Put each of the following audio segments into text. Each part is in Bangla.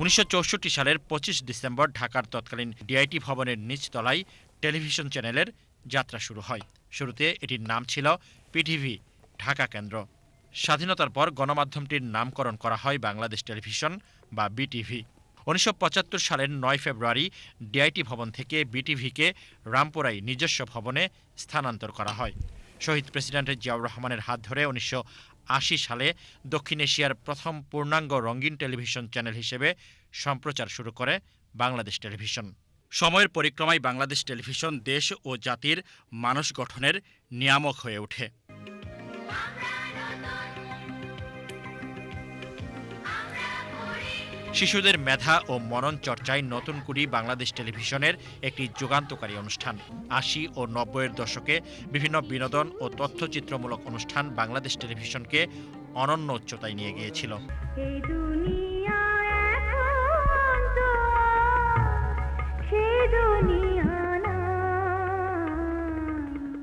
উনিশশো চৌষট্টি সালের পঁচিশ ডিসেম্বর ঢাকার তৎকালীন ডিআইটি ভবনের নিচতলায় টেলিভিশন চ্যানেলের যাত্রা শুরু হয়। শুরুতে এটির নাম ছিল পিটিভি, ঢাকা কেন্দ্র। স্বাধীনতার পর গণমাধ্যমটির নামকরণ করা হয় বাংলাদেশ টেলিভিশন বা বিটিভি। উনিশশো পঁচাত্তর সালের নয় ফেব্রুয়ারি ডিআইটি ভবন থেকে বিটিভিকে রামপুরাই নিজস্ব ভবনে স্থানান্তর করা হয়। শহীদ প্রেসিডেন্ট জিয়াউর রহমানের হাত ধরে উনিশশো আশি সালে দক্ষিণ এশিয়ার প্রথম পূর্ণাঙ্গ রঙিন টেলিভিশন চ্যানেল হিসেবে সম্প্রচার শুরু করে বাংলাদেশ টেলিভিশন। সময়ের পরিক্রমায় বাংলাদেশ টেলিভিশন দেশ ও জাতির মানুষ গঠনের নিয়ামক হয়ে ওঠে। শিশুদের মেধা ও মনন চর্চায় নতুন কুড়ি বাংলাদেশ টেলিভিশনের একটি যুগান্তকারী অনুষ্ঠান। আশি ও নব্বইয়ের দশকে বিভিন্ন বিনোদন ও তথ্যচিত্রমূলক অনুষ্ঠান বাংলাদেশ টেলিভিশনকে অনন্য উচ্চতায় নিয়ে গিয়েছিল।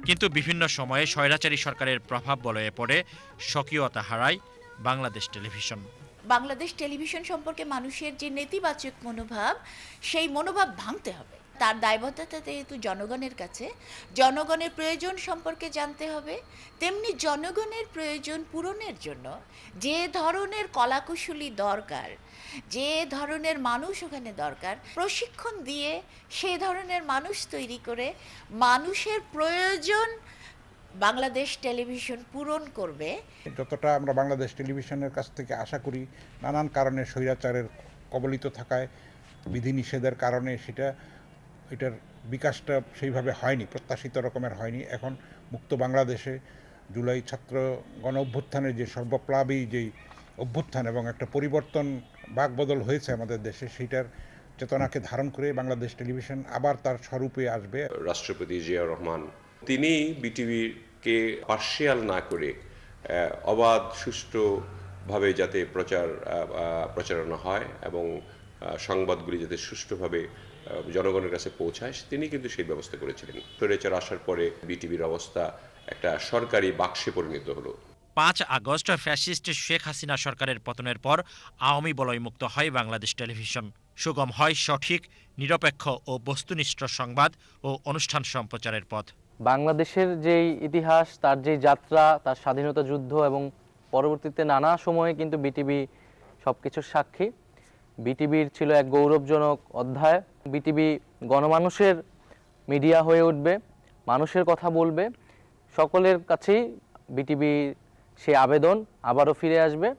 কিন্তু বিভিন্ন সময়ে স্বৈরাচারী সরকারের প্রভাব বলয়ে পড়ে স্বকীয়তা হারায় বাংলাদেশ টেলিভিশন। বাংলাদেশ টেলিভিশন সম্পর্কে মানুষের যে নেতিবাচক মনোভাব, সেই মনোভাব ভাঙতে হবে। তার দায়বদ্ধতা যেহেতু জনগণের কাছে, জনগণের প্রয়োজন সম্পর্কে জানতে হবে। তেমনি জনগণের প্রয়োজন পূরণের জন্য যে ধরনের কলাকুশলী দরকার, যে ধরনের মানুষ ওখানে দরকার, প্রশিক্ষণ দিয়ে সেই ধরনের মানুষ তৈরি করে মানুষের প্রয়োজন বাংলাদেশ টেলিভিশন পূরণ করবে। যতটা আমরা বাংলাদেশ টেলিভিশনের কাছ থেকে আশা করি নানান কারণে স্বৈরাচারের কবলিত থাকায় বিধিনিষেধের কারণে সেটা এটার বিকাশটা সেইভাবে হয়নি প্রত্যাশিত রকমের হয়নি। এখন মুক্ত বাংলাদেশে জুলাই ছাত্র গণ অভ্যুত্থানের যে সর্বপ্লাবী যেই অভ্যুত্থান এবং একটা পরিবর্তন বাকবদল হয়েছে আমাদের দেশে সেইটার চেতনাকে ধারণ করে বাংলাদেশ টেলিভিশন আবার তার স্বরূপে আসবে। রাষ্ট্রপতি জিয়াউর রহমান তিনি বিটিভিকে পার্শিয়াল না করে অবাধ, সুষ্ঠুভাবে যাতে প্রচার প্রচারণা হয় এবং সংবাদগুলি যাতে সুষ্ঠুভাবে জনগণের কাছে পৌঁছায়, তিনি কিন্তু সেই ব্যবস্থা করেছিলেন। স্বৈরাচার আসার পরে বিটিভির অবস্থা একটা সরকারি বাক্সে পরিণত হলো। পাঁচ আগস্ট ফ্যাসিস্ট শেখ হাসিনা সরকারের পতনের পর আওয়ামী বলয়মুক্ত হয় বাংলাদেশ টেলিভিশন। সুগম হয় সঠিক, নিরপেক্ষ ও বস্তুনিষ্ঠ সংবাদ ও অনুষ্ঠান সম্প্রচারের পথ। বাংলাদেশের যেই ইতিহাস, তার যেই যাত্রা, তার স্বাধীনতা যুদ্ধ এবং পরবর্তীতে নানা সময়ে কিন্তু বিটিভি সব কিছুর সাক্ষী। বিটিভির ছিল এক গৌরবজনক অধ্যায়। বিটিভি গণমানুষের মিডিয়া হয়ে উঠবে, মানুষের কথা বলবে, সকলের কাছেই বিটিভি সে আবেদন আবারও ফিরে আসবে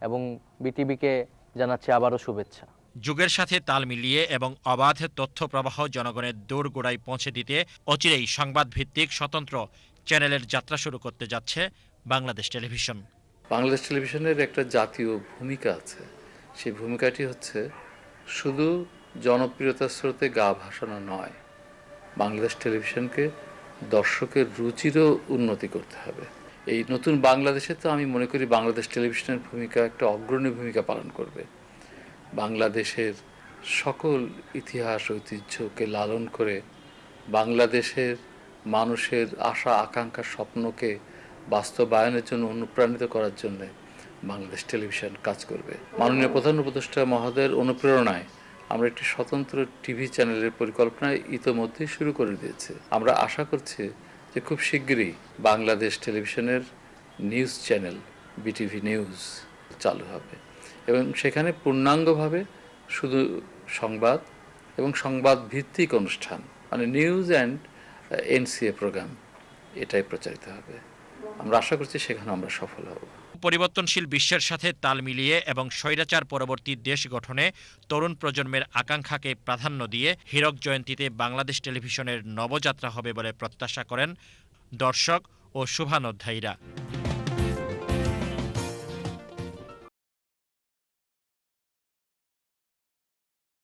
এবং বিটিভিকে জানাচ্ছি আবারও শুভেচ্ছা। যুগের সাথে তাল মিলিয়ে এবং অবাধ তথ্য প্রবাহ জনগণের দোরগোড়ায় পৌঁছে দিতে অচিরেই সংবাদ ভিত্তিক স্বতন্ত্র চ্যানেলের যাত্রা শুরু করতে যাচ্ছে বাংলাদেশ টেলিভিশন। বাংলাদেশ টেলিভিশনের একটা জাতীয় ভূমিকা আছে। সেই ভূমিকাটি হচ্ছে শুধু জনপ্রিয়তার স্রোতে গা ভাসানো নয়, বাংলাদেশ টেলিভিশনকে দর্শকের রুচিরও উন্নতি করতে হবে। এই নতুন বাংলাদেশে তো আমি মনে করি বাংলাদেশ টেলিভিশনের ভূমিকা একটা অগ্রণী ভূমিকা পালন করবে। বাংলাদেশের সকল ইতিহাস ঐতিহ্যকে লালন করে বাংলাদেশের মানুষের আশা, আকাঙ্ক্ষা, স্বপ্নকে বাস্তবায়নের জন্য অনুপ্রাণিত করার জন্য বাংলাদেশ টেলিভিশন কাজ করবে। মাননীয় প্রধান উপদেষ্টা মহোদয়ের অনুপ্রেরণায় আমরা একটি স্বতন্ত্র টিভি চ্যানেলের পরিকল্পনা ইতোমধ্যেই শুরু করে দিয়েছে। আমরা আশা করছি যে খুব শিগগিরই বাংলাদেশ টেলিভিশনের নিউজ চ্যানেল, বিটিভি নিউজ চালু হবে। এবং সেখানে পূর্ণাঙ্গভাবে শুধু সংবাদ এবং সংবাদ ভিত্তিক অনুষ্ঠান মানে নিউজ অ্যান্ড এনসিএ প্রোগ্রাম, এটাই প্রচারিত হবে। আমরা আশা করছি সেখানে আমরা সফল হব। পরিবর্তনশীল বিশ্বের সাথে তাল মিলিয়ে এবং স্বৈরাচার পরবর্তী দেশ গঠনে তরুণ প্রজন্মের আকাঙ্ক্ষাকে প্রাধান্য দিয়ে হীরক জয়ন্তীতে বাংলাদেশ টেলিভিশনের নবযাত্রা হবে বলে প্রত্যাশা করেন দর্শক ও শুভানোধ্যায়ীরা।